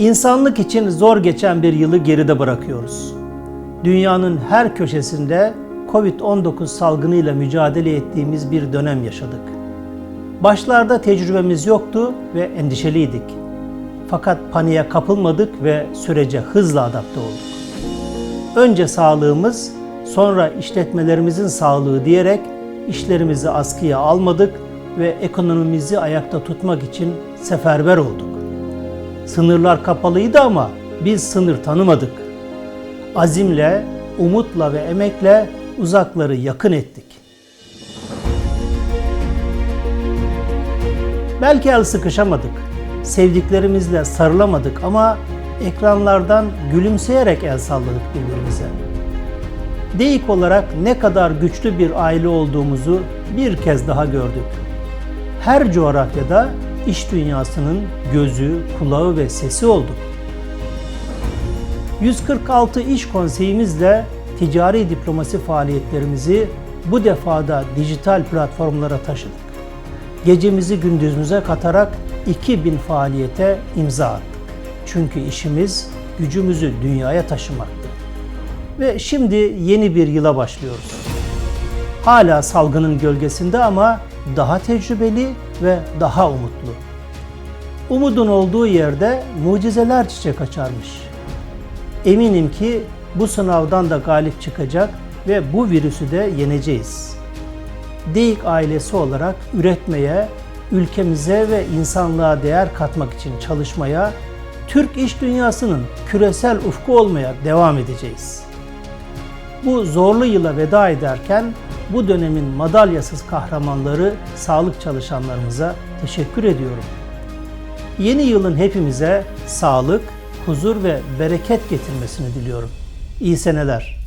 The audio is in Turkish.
İnsanlık için zor geçen bir yılı geride bırakıyoruz. Dünyanın her köşesinde Covid-19 salgınıyla mücadele ettiğimiz bir dönem yaşadık. Başlarda tecrübemiz yoktu ve endişeliydik. Fakat paniğe kapılmadık ve sürece hızla adapte olduk. Önce sağlığımız, sonra işletmelerimizin sağlığı diyerek işlerimizi askıya almadık ve ekonomimizi ayakta tutmak için seferber olduk. Sınırlar kapalıydı ama biz sınır tanımadık. Azimle, umutla ve emekle uzakları yakın ettik. Belki el sıkışamadık, sevdiklerimizle sarılamadık ama ekranlardan gülümseyerek el salladık birbirimize. Deyik olarak ne kadar güçlü bir aile olduğumuzu bir kez daha gördük. Her coğrafyada iş dünyasının gözü, kulağı ve sesi olduk. 146 iş konseyimizle ticari diplomasi faaliyetlerimizi bu defada dijital platformlara taşıdık. Gecemizi gündüzümüze katarak 2000 faaliyete imza attık. Çünkü işimiz gücümüzü dünyaya taşımaktı. Ve şimdi yeni bir yıla başlıyoruz. Hala salgının gölgesinde ama daha tecrübeli ve daha umutlu. Umudun olduğu yerde mucizeler çiçek açarmış. Eminim ki bu sınavdan da galip çıkacak ve bu virüsü de yeneceğiz. Deyik ailesi olarak üretmeye, ülkemize ve insanlığa değer katmak için çalışmaya, Türk iş dünyasının küresel ufku olmaya devam edeceğiz. Bu zorlu yıla veda ederken bu dönemin madalyasız kahramanları sağlık çalışanlarımıza teşekkür ediyorum. Yeni yılın hepimize sağlık, huzur ve bereket getirmesini diliyorum. İyi seneler.